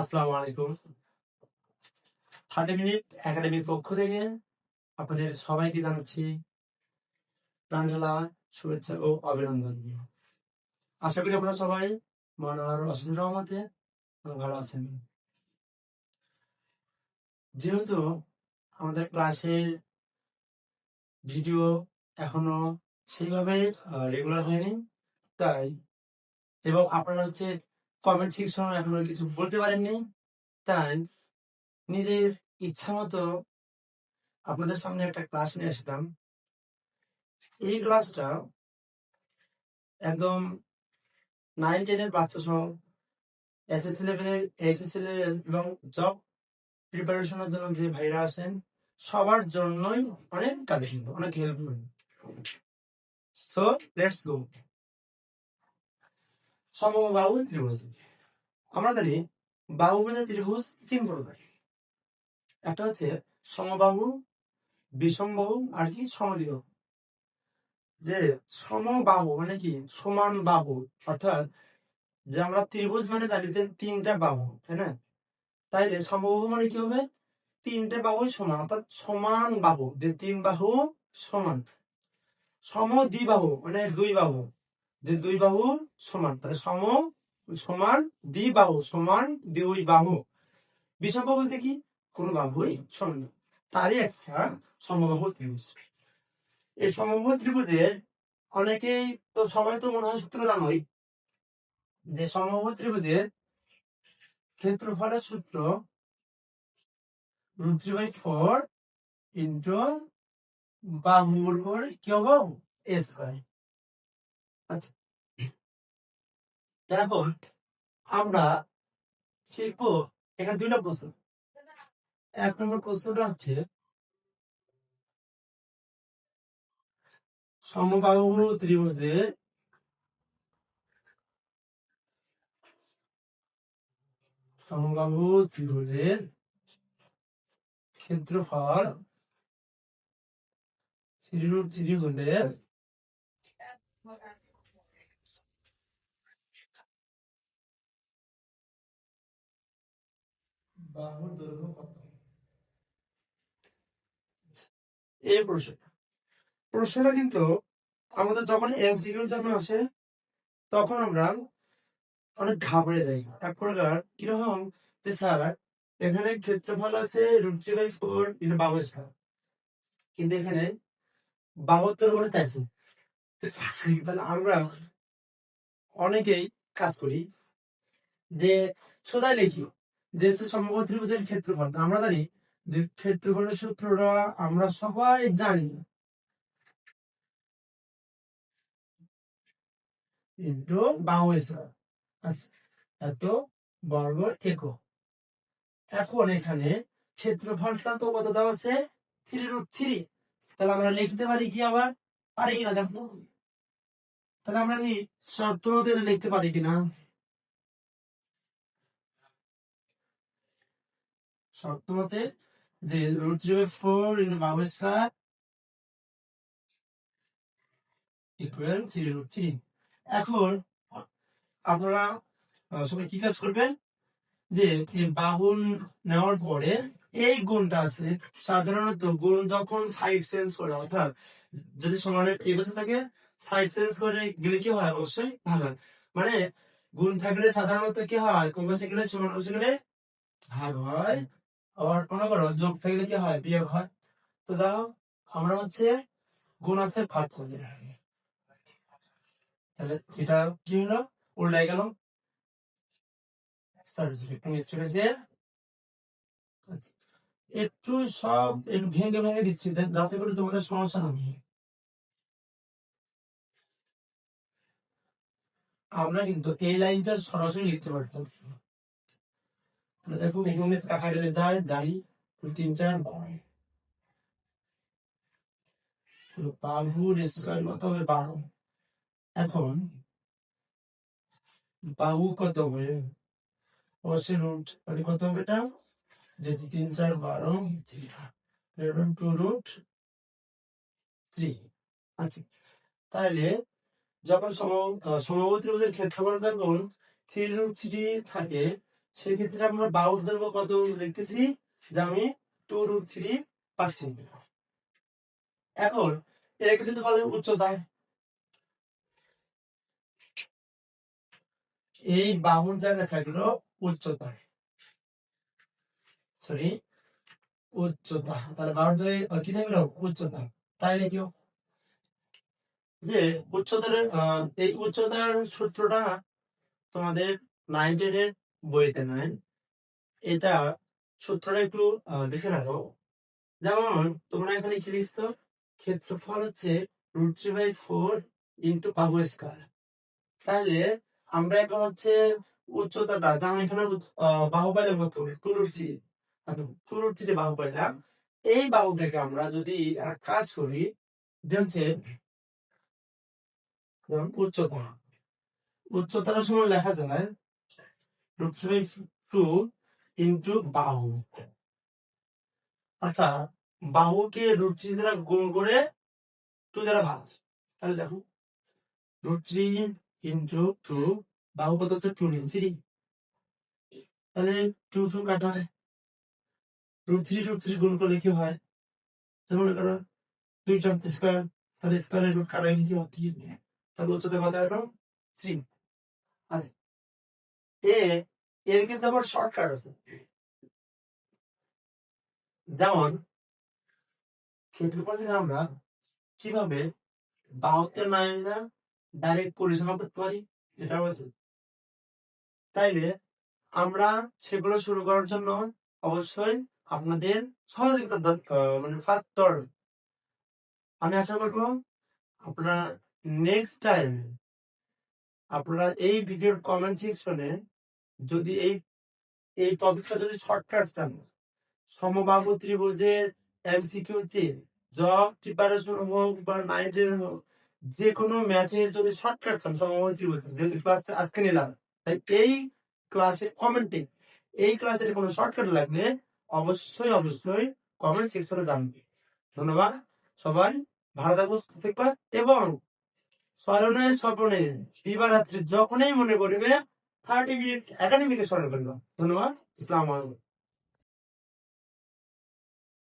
আসসালামু আলাইকুম thirty minute একাডেমির পক্ষ থেকে আপনাদের সবাইকে জানাচ্ছি শুভেচ্ছা ও অভিনন্দন। আশা করি আপনারা সবাই অসীম রহমতে ভালো আছেন। যেহেতু আমাদের ক্লাসের ভিডিও এখনও সেইভাবে রেগুলার হয়নি, তাই এবং আপনারা হচ্ছে কমেন্ট সেকশন এখনও কিছু বলতে পারেননি। তাই নিজের ইচ্ছা মতো আপনাদের সামনে একটা ক্লাস নিয়ে আসলাম এই ক্লাসটা একদম নাইন টেনের বাচ্চা সহ এসএসসি লেভেলের এইচএসসি লেভেল এবং জব প্রিপারেশনের জন্য যে ভাইরা আছেন সবার জন্যই অনেক কাজে অনেক হেল্প সো লেটস গো সমবাহু ত্রিভুজ। আমরা জানি বাহুবলের ত্রিভুজ তিন প্রকার। একটা হচ্ছে সমবাহু, বিষমবাহু আর কি সমদ্বিবাহু। যে সমবাহু মানে কি? সমান বাহু। অর্থাৎ যে আমরা ত্রিভুজ মানে জানি যে তিনটা বাহু, তাই না? তাইলে সমবাহু মানে কি হবে? তিনটে বাহুই সমান, অর্থাৎ সমান বাহু। যে তিন বাহু সমান। সম দ্বিবাহু মানে দুই বাহু। যে দুই বাহু সমান, তাহলে সম, সমান দ্বিবাহু সমান দুই বাহু। বিষম বলতে কি? কোন বাহুই সমান। তারই একটা সমবাহু ত্রিভুজ। এই সমবাহু ত্রিভুজের অনেকেই তো সবাই তো মনে হয় সূত্র জানোই যে সমবাহু ত্রিভুজের ক্ষেত্রফলের সূত্র root three by four into বাহুর কি হব? এ এখন আমরা শিখব এখানে দুইটা প্রশ্ন। এক নম্বর প্রশ্নটা হচ্ছে সমবাহু ত্রিভুজের সমবাহু ত্রিভুজের ক্ষেত্রফল থ্রি বাহুর দৈর্ঘ্য কত? এই প্রশ্ন। প্রশ্নটা কিন্তু আমাদের যখন এমসিকিউর জন্য আসে, তখন আমরা অনেক ঘাবড়ে যাই। এক প্রকার কীরকম যে স্যার, এখানে ক্ষেত্রফল আছে root three by four into বাহু স্কয়ার। কিন্তু এখানে বাহাত্তর করে চাইছে আমরা অনেকেই কাজ করি যে সোজা লিখি। যে হচ্ছে ত্রিভুজের ক্ষেত্রফল। আমরা জানি যে ক্ষেত্রফলের সূত্রটা আমরা সবাই জানি। ইন্টু আচ্ছা এত বর্গ একক। এখন এখানে ক্ষেত্রফলটা তো কত দেওয়া আছে? Three root three. তাহলে আমরা লিখতে পারি কি আবার? পারি কিনা দেখো। তাহলে আমরা কি শর্ততে লিখতে পারি কিনা? শর্ততে যে root three by four into বাহু square equal three root three এখন আপনারা সবাই কি কাজ করবেন? যে বাহুন নেওয়ার পরে এই গুণটা আছে সাধারণত গুণ যখন সাইড চেঞ্জ করে, অর্থাৎ যদি সমানের এই বসে থাকে সাইড চেঞ্জ করে গেলে কি হয়? অবশ্যই হয়। মানে গুণ থাকলে সাধারণত কি হয়? কোন বসে গেলে সমান গেলে ভাগ হয়। আবার মনে করো যোগ থাকলে কি হয় বিয়োগ হয় তো যাও আমরা হচ্ছে গুণ আছে ভাগ করতে তাহলে এটা কি হলো? উল্টাই গেল। আচ্ছা, একটু সব একটু ভেঙে ভেঙে দিচ্ছি যাতে করে তোমাদের সমস্যা না আমরা কিন্তু এই লাইনটা সরাসরি লিখতে পারতাম। তাহলে এখানে কাটা গেলে যায় দাড়ি তিন চার বাহুর স্কোয়ার কত হবে বারো এখন বাহু কত হবে অবশ্যই রুট মানে কত হবে এটা যেহেতু তিন চার বারো টু রুট থ্রি আচ্ছা তাহলে যখন সম ত্রিভুজের ক্ষেত্রফল যখন থ্রি রুট থ্রি থাকে। সেক্ষেত্রে আমরা বাহুর দৈর্ঘ্য কত লিখতেছি? যে আমি টু রুট থ্রি পাচ্ছি। এখন এটাকে যদি বলে উচ্চতা। এই বাহুর জায়গা থাকল উচ্চতা। সরি উচ্চতা। তাহলে বাহুর জায়গায় কি থাকল? উচ্চতা। তাই নাকি যে উচ্চতার এই উচ্চতার সূত্রটা তোমাদের নাইন এর বইতে নাই এটা সূত্রটা একটু দেখে রাখো। যেমন তোমরা এখানে কি লিখছো? ক্ষেত্রফল হচ্ছে root three by four into বাহু স্কয়ার তাহলে আমরা এখন হচ্ছে উচ্চতাটা যেমন এখানে বাহু পাইলে কত two root three two root three বাহু পাইলাম। এই বাহুটাকে আমরা যদি কাজ করি, যে উচ্চতা। উচ্চতার সময় লেখা যায় টু ইন্টু বাহু। অর্থাৎ বাহুকে রুট থ্রি দ্বারা গুণ করে টু দ্বারা ভাগ। তাহলে দেখো রুট থ্রি টু বাহু কত হচ্ছে টু ইন তাহলে টু টু কাটা হয়। রুট থ্রি রুট থ্রি গুণ করলে কি হয়? যেমন মনে করো, দুই টার্ম স্কোয়ার তাহলে স্কোয়ারের রুট কাটা কি হয় তাহলে উচ্চতা কত এখন থ্রি আচ্ছা এ, এর কিন্তু আবার শর্টকাট আছে। যেমন ক্ষেত্রফল থেকে আমরা কীভাবে বাহাত্তর নাইনটা ডাইরেক্ট পরিচালনা করতে পারি? এটা হয়েছে তাইলে আমরা সেগুলো শুরু করার জন্য অবশ্যই আপনাদের সহযোগিতা মানে ফাত্তর আমি আশা করব আপনারা নেক্সট টাইম আপনারা এই ভিডিওর কমেন্ট সেকশনে যদি এই এই টপিকটা যদি শর্টকাট চান, সমবাহু ত্রিভুজের এমসিকিউতে জব প্রিপারেশন হোক বা নাইটের হোক যে কোনো ম্যাথের যদি শর্টকাট চান সমবাহু ত্রিভুজের, যেহেতু ক্লাসটা আজকে নিলাম, তাই এই ক্লাসে কমেন্টে এই ক্লাসের কোনো শর্টকাট লাগলে অবশ্যই অবশ্যই কমেন্ট সেকশনে জানবে। ধন্যবাদ সবাই, ভালো থাকবা এবং স্মরণে স্বপনে দিবারাত্রি যখনই মনে করবে থার্টি মিনিট একাডেমিকে স্মরণ করলাম ধন্যবাদ। ইসলাম আলাইকুম।